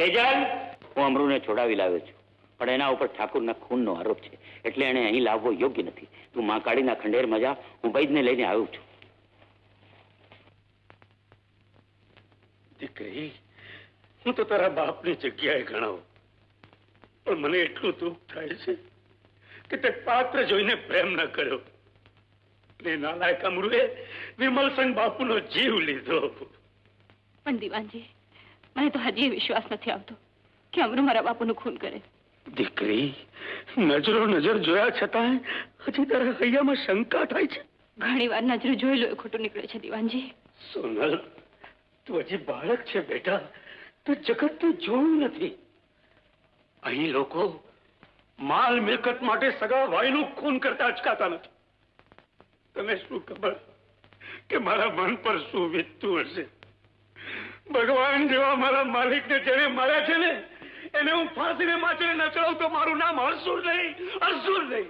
તેજલ હું અમરુને છોડાવી લાવ્યો છું. પણ એના ઉપર ઠાકુરના ખૂનનો આરોપ છે. એટલે એને અહીં લાવવો યોગ્ય નથી. તું માં કાળીના ખંડેર મજા હું વૈદને લઈને આવ્યો છું. દીકરી હું તો તારા બાપની જગ્યાએ ગણાવું. પણ મને એટલું દુઃખ થાય છે કે તે પાત્ર જોઈને પ્રેમ ન કર્યો. ને નાલાયક અમરુએ વિમલસંગ બાપુનો જીવ લીધો. પણ દિવાનજી મને તો હજી વિશ્વાસ નથી આવતો કે અમરું મારા બાપુનું ખૂન કરે. દીકરી નજરો નજર જોયા છતાંય હજી તારા હૈયામાં શંકા થાય છે? ઘણી વાર નજરે જોઈ એ ખોટું નીકળે છે દિવાનજી. સોનલ તું હજી બાળક છે બેટા. તું જગત તું જોયું નથી. અહીં લોકો માલ મિલકત માટે સગા ભાઈનું ખૂન કરતા અચકાતા નથી. તને શું ખબર કે મારા મન પર શું વીતતું હશે? ભગવાન જેવા મારા માલિકને જેને માર્યા છે ને, એને હું ફાંસીને માથે ન ચડાવું તો મારું નામ હરસુર નહીં હરસુર નહીં.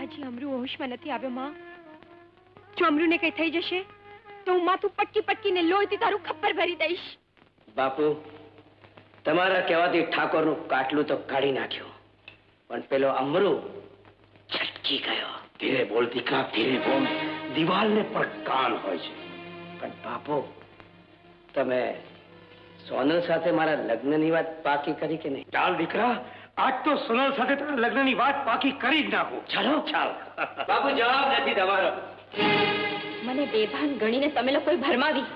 હજી અમરું હોશમાં નથી આવ્યો, માં. જો અમરુને કઈ થઈ જશે તો હું માથું પટકી પટકીને લોહીથી તારું ખપ્પર ભરી દઈશ. બાપુ તમારા કહેવાથી ઠાકોરનું કાટલું તો કાઢી નાખ્યું. પણ પેલો અમરુ છટકી ગયો. ધીરે બોલ દીકરા ધીરે બોલ. દિવાલને પણ કાન હોય છે. પણ બાપુ તમે સોનલ સાથે મારા લગ્નની વાત પાકી કરી કે નહીં? ચાલ દીકરા આજ તો સોનલ સાથે તારા લગ્નની વાત પાકી કરી જ નાખો. ચાલો. ચાલ. બાપુ જવાબ નથી તમારો. મને બેભાન ગણીને તમે લોકોએ ભરમાવી.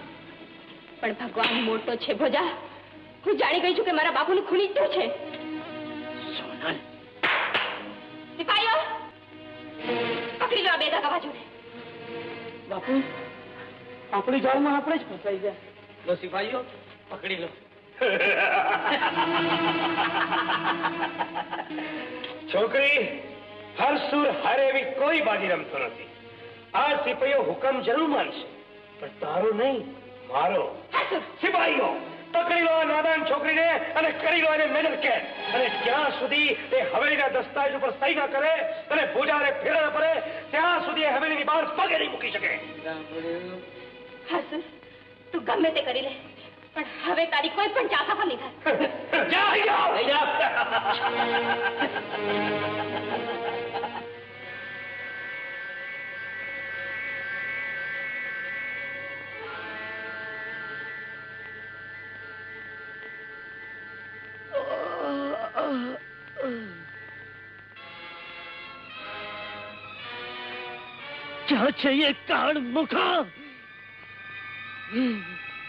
પણ ભગવાન મોટો છે ભોજા. હું જાણી ગઈ છું કે મારા બાપુનું ખૂની તું છે? સોનલ. સિપાહીઓ પકડી લો બે દાગા બાજુને. બાપુ આપણી જાળમાં આપણે જ ફસાઈ ગયા. લો સિપાહીઓ પકડી લો. છોકરી હર સુર હર એવી કોઈ બાજી રમતો નથી. આ સિપાહીઓ હુકમ જરૂર માનશે. પણ તારો નહીં મારો. સિપાહીઓ પકડી લો નાદાન છોકરીને અને કરી લો એને મેડલ કેદ અને જ્યાં સુધી એ હવેલીના દસ્તાવેજ ઉપર સહી ના કરે અને ભોજાને ફેરા ન પડે ત્યાં સુધી એ હવેલીની બહાર પગે નહીં મૂકી શકે. તું ગમે તે કરી લે પણ હવે તારી કોઈ પણ ચા પણ નહીં થાય. છે એ કાળ મુખા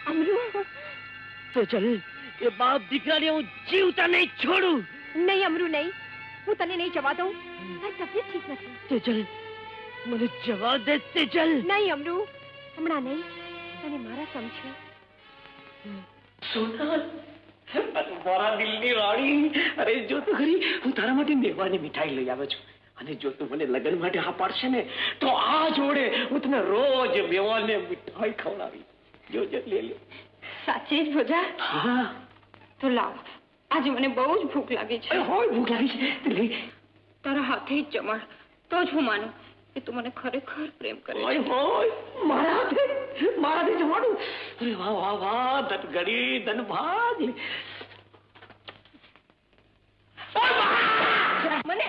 અમરુ તો ચલ એ બાપ દીકરાને હું જીવતા નહીં છોડું નહીં અમરુ નહીં હું તને નહીં જવા દઉં તબિયત ઠીક નથી તેજલ મને જવા દે તેજલ નહીં અમરુ હમણાં નહીં તને મારા સમજે છે સોનલ મારા દિલની રાણી અરે જો તો ખરી હું તારા માટે મેવાની મીઠાઈ લઈ આવ્યો છું અને જો તું મને લગ્ન માટે હા પાડશે ને તો આ જોડે હું તને રોજ મેવાને મીઠાઈ ખવડાવી જોજે લે લે. સાચી જ ભોજા? હા. તો લાવ. આજે મને બહુ જ ભૂખ લાગી છે. હોય ભૂખ લાગી છે. લે. તારા હાથે જ જમણ. તો જ હું માનું કે તું મને ખરેખર પ્રેમ કરે હોય હોય. મારા હાથે? મારા હાથે જમાડું અરે વાહ વાહ વાહ. ધન ગડી ધન ભાગ. મને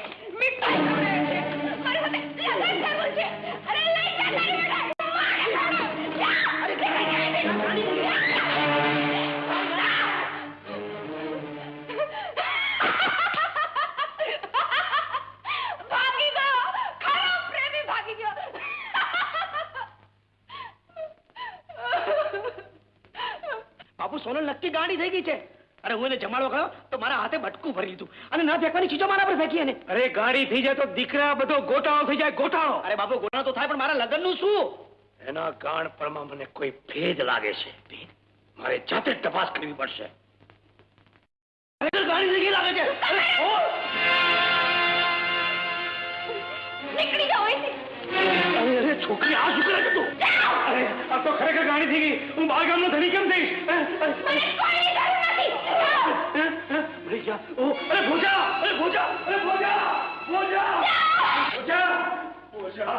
બાપુ સોનલ નક્કી ગાડી થઈ ગઈ છે. અરે હું એને જમાડો ગયો? તો મારા હાથે બટકું ભરી લીધું. અને ના દેખવાની ચીજો મારા પર ફેંકી એને. અરે ગાડી થઈ જાય તો દીકરા બધો ગોટાળો થઈ જાય ગોટાળો. અરે બાપુ ગોટાળો તો થાય પણ મારા લગ્નનું શું? એના ગાણપણમાં મને કોઈ ભેદ લાગે છે. મારે જાતે જ તપાસ કરવી પડશે. ખરેખર ગાંડી લાગે છે. નીકળી જાઓ અહીંથી. અરે અરે છોકરી આ શું કરે છે તું? અરે આ તો ખરેખર ગાડી થઈ ગઈ. હું બાર ગામનો ધણી કેમ થઈશ? મને કોઈ જરૂર ભોજા ઓ અરે ભોજા અરે ભોજા અરે ભોજા ભોજા ભોજા ભોજા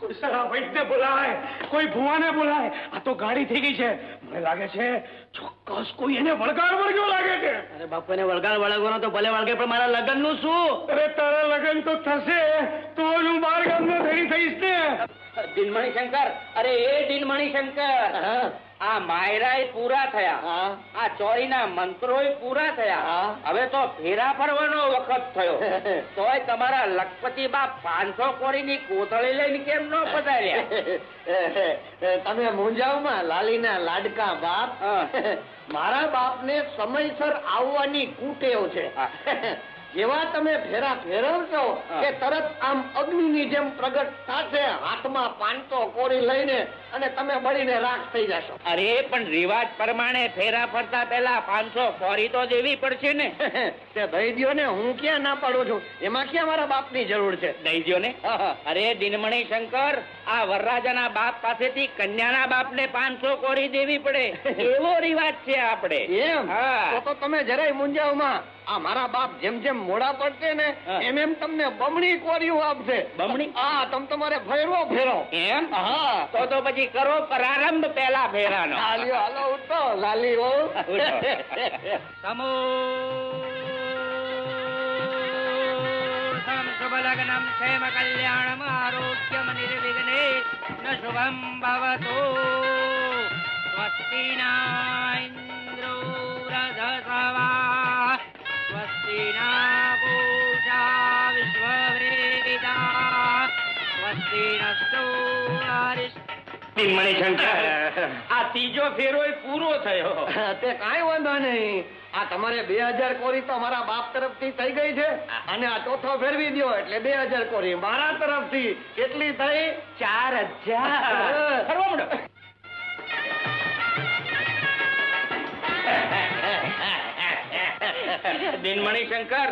કોઈ સારા વૈદ્યને બોલાય કોઈ ભુવાને બોલાય આ તો ગાડી થઈ ગઈ છે. મને લાગે છે ચોક્કસ કોઈ એને વળગાડ વળગ્યો લાગે છે. અરે બાપુ એને વળગાડ વળગવાનો તો ભલે વળગે પણ મારા લગ્નનું શું? અરે તારા લગ્ન તો થશે તો જ હું બાર ગામનો ધણી થઈશ ને. દિનમણી શંકર અરે એ દિનમણી શંકર આ માયરાય પૂરા થયા. આ ચોરીના મંત્રો પૂરા થયા. હવે તો ફેરા ફરવાનો વખત થયો. તોય તમારા લખપતિ બાપ પાંચસો કોરીની કોથળી લઈને કેમ ન પધાર્યા? તમે મૂંઝાવમાં લાલીના લાડકા બાપ. મારા બાપ ને સમયસર આવવાની કુટેવ છે. જેવા તમે ફેરા ફેરવશો કે તરત આમ અગ્નિની જેમ પ્રગટ થશે હાથમાં પાંચસો કોરી લઈને અને તમે બળીને રાખ થઈ જશો. અરે પણ રિવાજ પ્રમાણે ફેરા ફરતા પહેલા પાંચસો કોરી તો દેવી પડશે ને. તે દઈ ને હું ક્યાં ના પાડું છું? એમાં ક્યાં મારા બાપની જરૂર છે? દઈ દ્યો ને અરે દિનમણી શંકર આ વરરાજાના બાપ પાસેથી કન્યાના બાપને પાંચસો કોરી દેવી પડે. એવો રિવાજ છે આપણે. એમ? તો તો તમે જરાય મૂંઝાવમાં. આ મારા બાપ જેમ જેમ મોડા પડશે ને એમ એમ તમને બમણી કોરીઓ આપશે. બમણી? હા તમ તમારે ફેરવો ફેરો એમ? હા. તો તો પછી કરો પ્રારંભ પહેલા ફેરાનો હાલ્યો હાલો ઉઠો લાલી હો સમો શુભલગ્નમ ક્ષેમ કલ્યાણમ આરોગ્યમ નિર્વિઘ્ને ન શુભમ ભવતો સ્વસ્તિ ના ઇન્દ્રો વ્રધસવા સ્વસ્તિ ના પૂષા વિશ્વવેદા સ્વસ્તિ નસ્તો મણિશંકર આ ત્રીજો ફેરો પૂરો થયો. તે કાંઈ વાંધો નહીં. આ તમારે બે હજાર કોરી તો મારા બાપ તરફથી થઈ ગઈ છે અને આ ચોથો ફેરવી દ્યો એટલે બે હજાર કોરી મારા તરફથી. કેટલી થઈ? ચાર હજાર. દિનમણી શંકર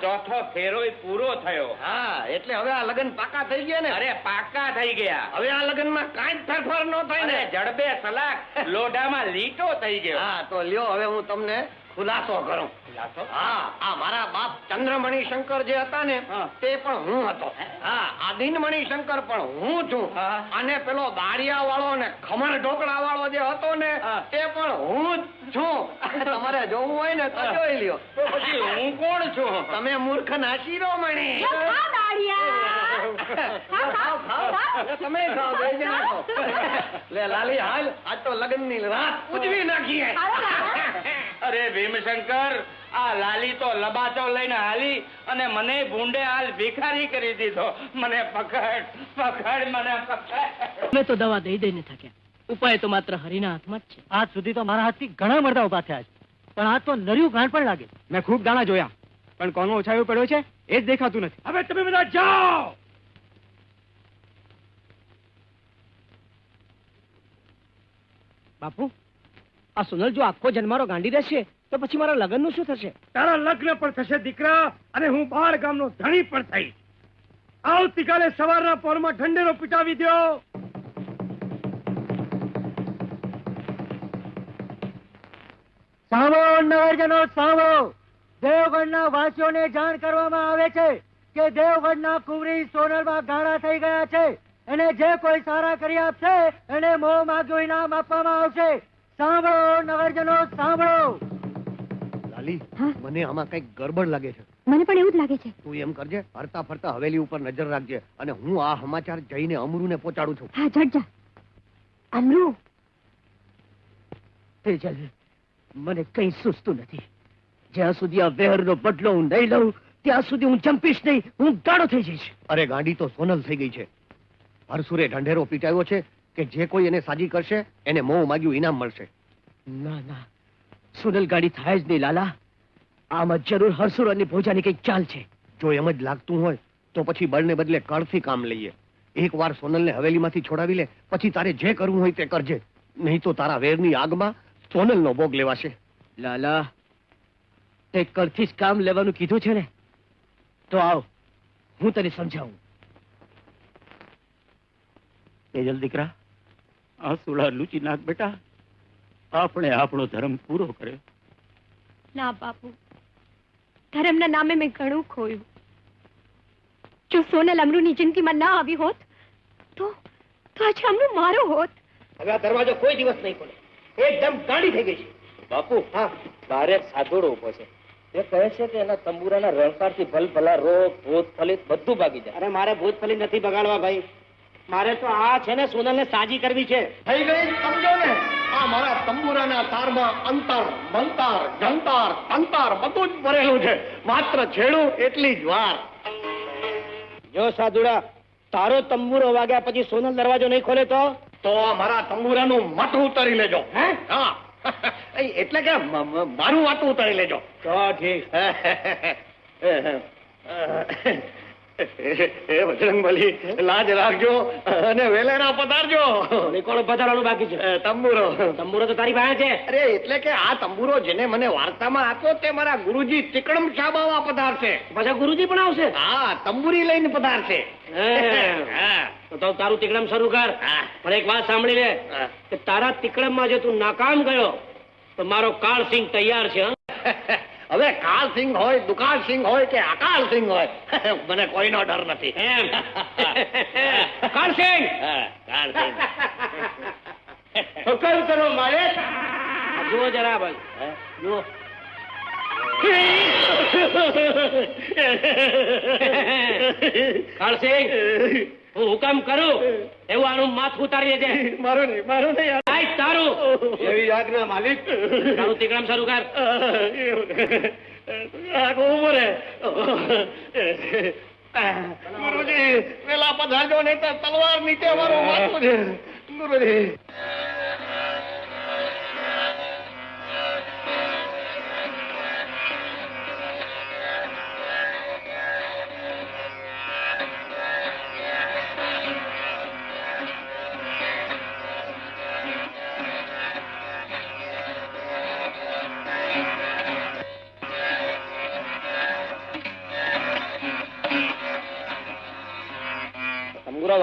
ચોથો ફેરો પૂરો થયો. હા એટલે હવે આ લગ્ન પાકા થઈ ગયા ને? અરે પાકા થઈ ગયા. હવે આ લગ્નમાં કાંઈ જ ફેરફાર ન થાય ને? જડબે સલાક લોઢામાં લીટો થઈ ગયો. હા તો લ્યો હવે હું તમને ખુલાસો કરું. હા આ મારા બાપ ચંદ્રમણી શંકર જે હતા ને તે પણ હું હતો. હા? આ દિનમણી શંકર પણ હું છું. અને પેલો દાળિયા વાળો ને ખમણ ઢોકળા વાળો જે હતો ને તે પણ હું જ છું? તમારે જોવું હોય ને તો જોઈ લ્યો. તો પછી હું કોણ છું? તમે મૂર્ખ નાસી શિરોમણી ખાઓ, ખાઓ. તમે ખાઓ બે જણા ખાઓ. લે લાલી હાલ. આજ તો લગ્નની રાત ઉજવી નાખીએ. અરે ભીમશંકર આ લાલી તો લબાચો લઈને હાલી અને મને ભૂંડે હાલ ભિખારી કરી દીધો. મને પકડ પકડ મને પકડ. મેં તો દવા દઈ દઈને થક્યા. ઉપાય તો માત્ર હરિના હાથમાં જ છે. આજ સુધી તો મારા હાથથી ઘણા મરદા ઊભા થયા છે. પણ આ તો નર્યું ગાંઠ પણ લાગે. મેં ખૂબ દાણા જોયા. પણ કોનો ઓછાયો પડ્યો છે એ જ દેખાતું નથી. હવે તમે બધા જાઓ! બાપુ આ સુનલ જો આખો જન્મારો ગાંડી રહેશે તો પછી મારા લગ્નનું શું થશે? તારા લગ્ન પણ થશે દીકરા અને હું બાર ગામનો ધણી પણ થઈ આવતીકાલે સવારના પોરમાં ઠંડેરો પીટાવી દ્યો. સાંભળો નગરજનો સામો દેવગઢના વાસીઓને જાણ કરવામાં આવે છે કે દેવગઢના કુંવરી સોનલમાં ગાળા થઈ ગયા છે. એને જે કોઈ સારા કરી આપશે એને મોહ માગ્યું ઇનામ આપવામાં આવશે. સાંભળો નગરજનો સાંભળો. લાલી મને આમાં કંઈક ગરબડ લાગે છે. મને પણ એવું જ લાગે છે. તું એમ કરજે ફરતા ફરતા હવેલી ઉપર નજર રાખજે અને હું આ સમાચાર જઈને અમરુને પહોંચાડું છું. હા જટ જા. અમરુ તેજલ મને કઈ સુસ્તું નથી. જ્યાં સુધી આ વેહરનો બદલો હું નહીં લઉં ત્યાં સુધી હું જંપીશ નહીં હું ગાડો થઈ જઈશ. અરે ગાડી તો સોનલ થઈ ગઈ છે. હરસુરે ઢંઢેરો પીટાયો છે કે જે કોઈ એને સાજી કરશે એને મોં માગ્યું ઇનામ મળશે. ના ના. સુનલ ગાડી થાય જ નહીં લાલા. આમાં જરૂર હરસુર અને ભોજાની કંઈક ચાલ છે. જો એમ જ લાગતું હોય તો પછી બળને બદલે કળથી કામ લઈએ. એકવાર સોનલને હવેલીમાંથી છોડાવી લે પછી તારે જે કરવું હોય તે કરજે. નહીં તો તારા વેરની આગમાં સોનલનો ભોગ લેવાશે. લાલા તે કરથી જ કામ લેવાનું કીધું છે ને તો આવ હું તને સમજાવું. તેજલ દીકરા. આ સુલા લૂચી નાખ બેટા. આપણે આપણો ધર્મ પૂરો કર્યો. ના બાપુ ધર્મના નામે મેં ઘણું ખોયું. જો સોનલ અમરુની જિંદગીમાં ના આવી હોત તો તો આજે અમરુ મારો હોત. હવે આ દરવાજો કોઈ દિવસ નહીં ખોલે. એકદમ કાળી થઈ ગઈ છે. બાપુ હા. બારે સાધોડો ઊભો છે. એ કહે છે કે એના તંબુરાના રણકારથી ભલભલા રોગ ભૂત ફલિત બધું ભાગી જાય. અરે મારે ભૂતફલી નથી બગાડવા ભાઈ. મારે તો આ છે ને સોનલને સાજી કરવી છે. થઈ ગઈ સમજો ને? આ મારા તંબુરાના તારમાં અંતર મંતાર જંતાર અંતર બધું જ ભરેલું છે. માત્ર છેડું એટલી જ વાર. જો સાધુડા તારો તંબુરો વાગ્યા પછી સોનલ દરવાજો નહીં ખોલે તો? તો મારા તંબુરાનું માથું ઉતારી લેજો હે? હા. એટલે કે મારું માથું ઉતારી લેજો. તો ઠીક. એ બજરંગબલી લાજ રાખજો અને વેલેરા પધારજો. કોણ પધારવાનું બાકી છે. તંબુરો. તંબુરો તો તારી પાસે છે. અરે એટલે કે આ તંબુરો જેને મને વાર્તામાં આપ્યો તે મારા ગુરુજી તિકડમ શાબાવા પધારશે. પાછા ગુરુજી પણ આવશે? હા તંબુરી લઈને પધારશે. તો તારું તિકડમ શરૂ કર. પણ એક વાત સાંભળી લે. કે તારા તિકડમમાં જે તું નાકામ ગયો તો મારો કાળ સિંહ તૈયાર છે? હવે કાળ સિંહ હોય દુકાળ સિંહ હોય કે અકાળ સિંહ હોય? મને કોઈનો ડર નથી. એમ. કાળ સિંહ! હા, કાળ સિંહ. હુકમ કરો મારે? જુઓ જરા ભાઈ જુઓ. કાળસિંહ હું હુકમ કરું એવું આનું માથું ઉતારી દેજે. મારો નહીં મારો નહીં આય તારું. એવી આજ્ઞા માલિક. તારું તિકડમ શરૂ કર. આગો ઊભો રે ગુરુજી પેલા પધારજો નહીં તો તલવાર નીચે મારું માથું છે. ગુરુજી.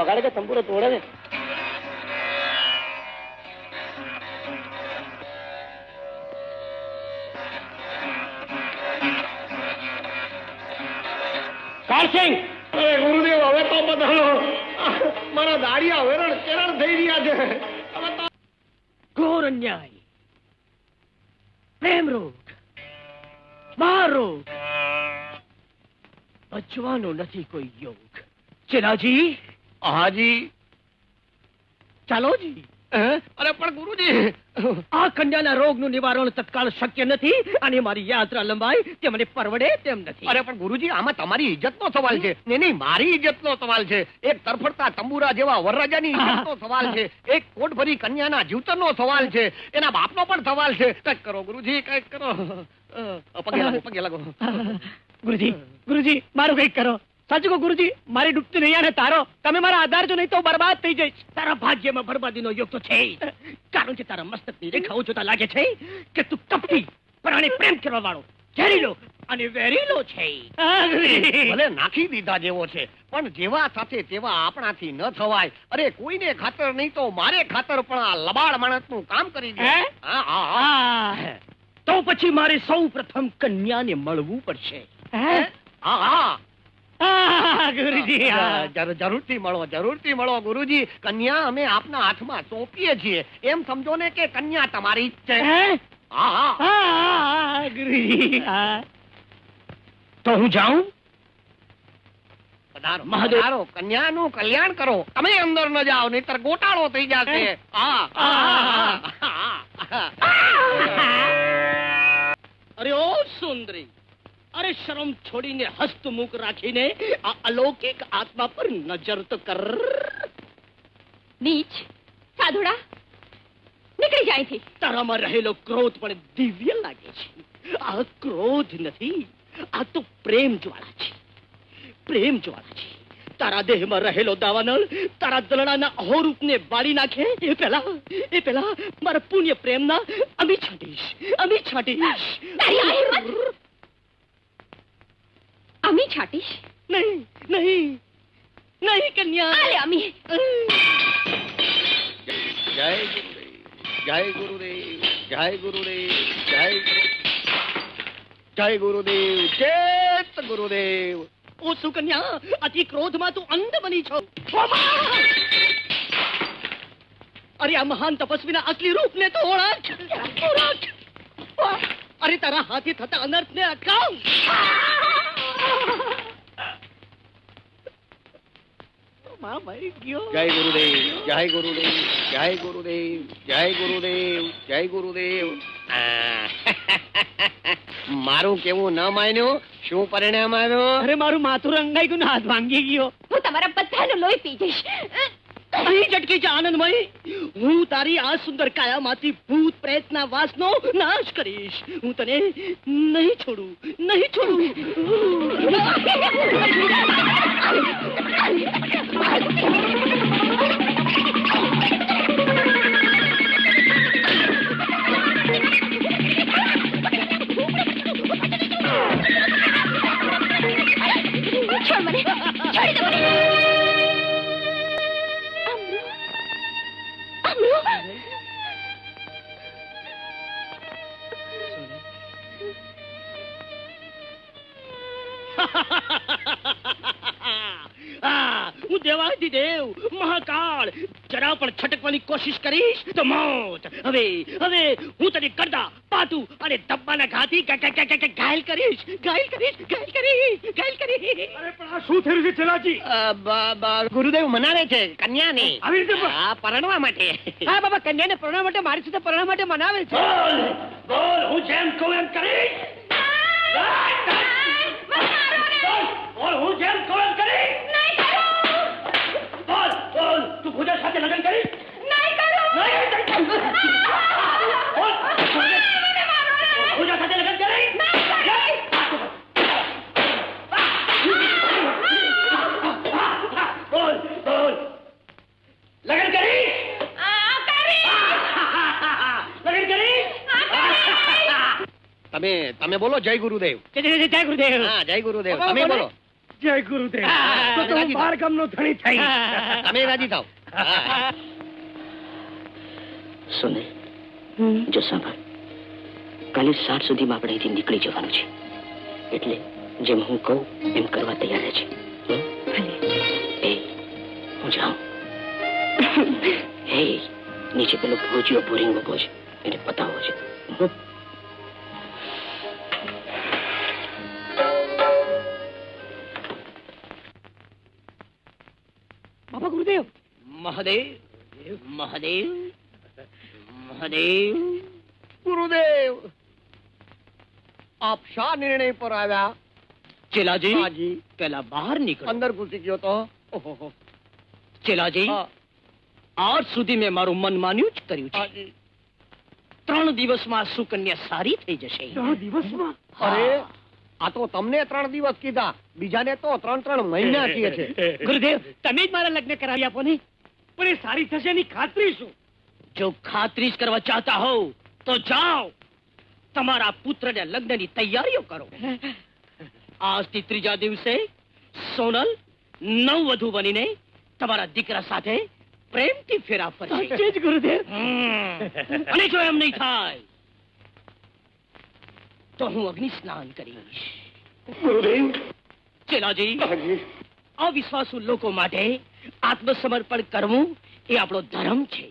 વગાડે કે તંબુરો તોડે ને? કાળસિંહ ગુરુદેવ હવે તો બધાનો મારા દાડિયા વેરણ કેરણ થઈ રહ્યા છે. હવે તો ઘોર અન્યાય. પ્રેમ રોગ. માર રોગ. બચવાનો નથી કોઈ યોગ. ચેલાજી હાજી ચાલો જી. અરે પણ ગુરુજી. આ કન્યાના રોગનું નિવારણ તત્કાળ શક્ય નથી અને મારી યાત્રા લંબાઈ તે મને પરવડે તેમ નથી. અરે પણ ગુરુજી આમાં તમારી ઇજ્જતનો સવાલ છે. ને નહીં મારી ઇજ્જતનો સવાલ છે. એક તરફડતા તંબુરા જેવા વરરાજાની ઇજ્જતનો સવાલ છે. એક કોટ ભરી કન્યાના જીવતરનો સવાલ છે. એના બાપનો પણ સવાલ છે. કંઈક કરો ગુરુજી કંઈક કરો. પગે લાગો પગે લાગો. ગુરુજી ગુરુજી મારું કંઈક કરો. સાચું ગુરુજી મારી ડૂબતી નહીં અને તારો. તમે મારા આધાર જો નહીં તો બરબાદ થઈ જઈશ. તારા ભાગ્યમાં બરબાદીનો યોગ તો છે કારણ કે તારા મસ્તકની રેખાઓ જોતા લાગે છે કે તું કપટી પણ પ્રેમ કરવા વાળો ઝેરીલો અને વેરીલો છે. ભલે નાખી દીધા જેવો છે પણ જેવા સાથે તેવા આપણાથી ન થવાય. અરે કોઈને ખાતર નહીં તો મારે ખાતર પણ આ લબાડ માણસનું કામ કરી દે. હે? હા હા હા. હા. તો પછી મારે સૌ પ્રથમ કન્યાને મળવું પડશે. હા? હા હા, ગુરુજી જરૂરથી મળો જરૂરથી મળો ગુરુજી. કન્યા અમે આપના હાથમાં સોંપીએ છીએ. એમ સમજો ને કે કન્યા તમારી છે. હે? હા હા. હા, ગુરુજી તો હું જાઉં? પધારો કન્યાનું કલ્યાણ કરો. તમે અંદર ન જાઓ નહીતર ગોટાળો થઈ જશે. અરે ઓ સુંદરી. શરમ છોડીને હસ્તમુખ રાખીને આ અલૌકિક આત્મા પર નજર તો કર. નીચ. સાધુડા નીકળી જાય છે તારામાં રહેલો ક્રોધ પણ દિવ્ય લાગે છે. આ ક્રોધ નથી આ તો પ્રેમ જ્વાળા છે. પ્રેમ જ્વાળા છે. તારા દેહમાં રહેલો દાવાનળ તારા દલડાના અહોરૂપને બાળી નાખે. એ પહેલા એ પહેલા મારા પુણ્ય પ્રેમના અમી છાંટીશ અમી છાંટીશ અમી છાટીશ? નહીં નહીં નહીં કન્યા. આલે અમી જય જય જય ગુરુદેવ જય ગુરુ જય ગુરુદેવ ચેત ગુરુદેવ ઓ સુકન્યા અતિ ક્રોધમાં તું અંધ બની છો. અરે આ મહાન તપસ્વીના અસલી રૂપને તો ઓળખ. ઓળખ. અરે તારા હાથી થતા અનર્થને અટકાવમાં મરી ગયો. જય ગુરુદેવ જય ગુરુદેવ જય ગુરુદેવ જય ગુરુદેવ જય ગુરુદેવ. મારું કેવું ન માન્યું શું પરિણામ આવ્યું? અરે મારું માથું રંગાઈ ગયું હાથ ભાંગી ગયો. હું તમારા બધાનું લોહી પી જઈશ. અહીં ચટકી છે આનંદમય. હું તારી આ સુંદર કાયામાંથી ભૂત પ્રેતના વાસનો નાશ કરીશ. હું તને નહીં છોડું નહીં છોડું. છોડ હવે હવે હું તને કરતા પાતું અને ધબ્બાના ઘાથી ઘાયલ કરીશ ઘાયલ કરીશ ઘાયલ કરીશ ઘાયલ કરીશ. અરે પણ આ શું થયું છે ચલાજી? ગુરુદેવ મનાવે છે કન્યાને. આવી રીતે હા પરણવા માટે. હા બાબા કન્યાને પરણવા માટે મારી સાથે પરણવા માટે મનાવે છે. બોલ બોલ હું જેમ કહું એમ કરીશ. બોલ હું જેમ કહું એમ કરીશ. બોલ બોલ તું પૂજા સાથે લગ્ન કરીશ? તમે તમે બોલો જય ગુરુદેવ. જય ગુરુદેવ. હા જય ગુરુદેવ. તમે બોલો. જય ગુરુદેવ. તો બાર ગામનો ધણી થઈ. તમે રાજી થાવ સુંદર જો સાંભળ. કાલે સાત સુધીમાં આપણે અહીંથી નીકળી જવાનું છે. એટલે જેમ હું કહું એમ કરવા તૈયાર છે. એ હું જાઉં. હે નીચે પેલો ભોજ્યો બોરિંગ ઊભો છે. એને પતાવો છે. બાબા ગુરુદેવ. મહાદેવ મહાદેવ. મહાદેવ. ગુરુદેવ. આપ શા નિર્ણય પર આવ્યા? ચેલાજી હાજી. પેલા બહાર નીકળો. અંદર ઘૂસી ગયો તો? ઓહો ચેલાજી આજ સુધી મેં મારું મન માન્યું જ કર્યું છે. ત્રણ દિવસમાં સુકન્યા સારી થઈ જશે. દિવસમાં? અરે આ તો તમને ત્રણ દિવસ કીધા. બીજાને તો ત્રણ ત્રણ મહિના કહે છે. ગુરુદેવ તમે જ મારા લગ્ન કરાવી આપો ને. પણ એ સારી થશે એની ખાતરી શું? જો ખાતરી કરવા ચાહતા હો તો જાઓ. તમારા પુત્રને લગ્નની તૈયારીઓ કરો. આજથી ત્રીજા દિવસે સોનલ નવ વધુ બનીને તમારા દીકરા સાથે પ્રેમથી ફેરા ફરશે. જ ગુરુદેવ. અને જો એમ નહીં થાય તો હું અગ્નિ સ્નાન કરીશ. ગુરુદેવ. ચેલાજી અવિશ્વાસુ લોકો માટે આત્મસમર્પણ કરવું એ આપણો ધર્મ છે.